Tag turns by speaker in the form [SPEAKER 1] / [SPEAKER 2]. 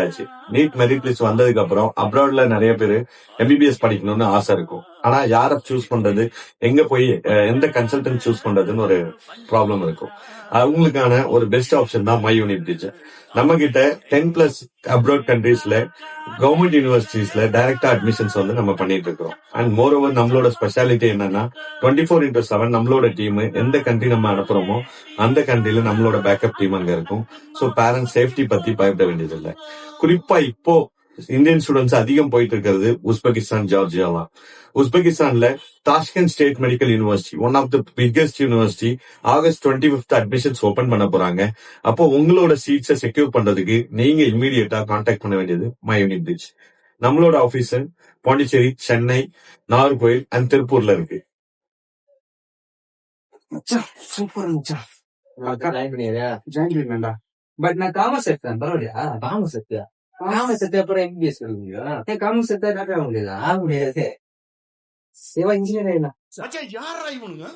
[SPEAKER 1] ஆச்சு NEET merit list வந்ததுக்கு அப்புறம் அப்ராட்ல நிறைய பேர் எம்பிபிஎஸ் படிக்கணும்னு ஆசை இருக்கும். ஆனா யார சூஸ் பண்றது? எங்க போய் எந்த கன்சல்டன்ட் சூஸ் பண்றதுன்னு ஒரு ப்ராப்ளம் இருக்கும். அவங்களுக்கான ஒரு பெஸ்ட் ஆப்ஷன் தான் மை யூனிட் டீச்சர் நம்ம கிட்ட டென் பிளஸ் அப்ராட் கண்ட்ரீஸ்ல கவர்மெண்ட் யூனிவர்சிட்டிஸ்ல டைரக்டா அட்மிஷன்ஸ் வந்து நம்ம பண்ணிட்டு இருக்கோம் அண்ட் மோர் ஓவர் நம்மளோட ஸ்பெஷாலிட்டி என்னன்னா டுவெண்ட்டி ஃபோர் இன்டூ செவன் நம்மளோட டீம் எந்த கண்ட்ரி நம்ம அனுப்புறோமோ அந்த கண்ட்ரில நம்மளோட பேக்கப் டீம் அங்க இருக்கும். ஸோ பேரண்ட்ஸ் சேஃப்டி பத்தி பயப்பட வேண்டியதில்லை. குறிப்பா இப்போ இந்தியன் ஸ்டூடெண்ட்ஸ் அதிகம் போயிட்டு இருக்கிறது உஸ்பெகிஸ்தான் ஜார்ஜியாலாம் உஸ்பெகிஸ்தான்ல Tashkent state medical university one of the biggest university August twenty fifth admissions open பண்ண போறாங்க. அப்போ உங்களோட சீட்ஸை செக்யூர் பண்றதுக்கு நீங்க இம்மீடியட்டா கான்டாக்ட் பண்ண வேண்டியது மை யூனிட் பிரிட்ஜ் நம்மளோட ஆபீஸ் பாண்டிச்சேரி சென்னை நாகர்கோயில் அண்ட் திருப்பூர்ல இருக்கு.
[SPEAKER 2] மச்சான் சூப்பர் மச்சான்
[SPEAKER 3] ஜாயின் பண்ணியா
[SPEAKER 2] ஜாயின் பண்ணா பட் நான் காமர்ஸ் எடுத்தேன் பரவாயில்லையா?
[SPEAKER 3] காமர்ஸ் எடுத்தியா காமர்ஸ் எடுத்த அப்புறம் எம்பிஎஸ் எடுக்க முடியும்
[SPEAKER 2] எடுத்தா டாக்டர் ஆக முடியாதா
[SPEAKER 3] ஆக முடியாது
[SPEAKER 2] சிவா இன்ஜினியர்
[SPEAKER 4] மச்சான் யாரா இவனுங்க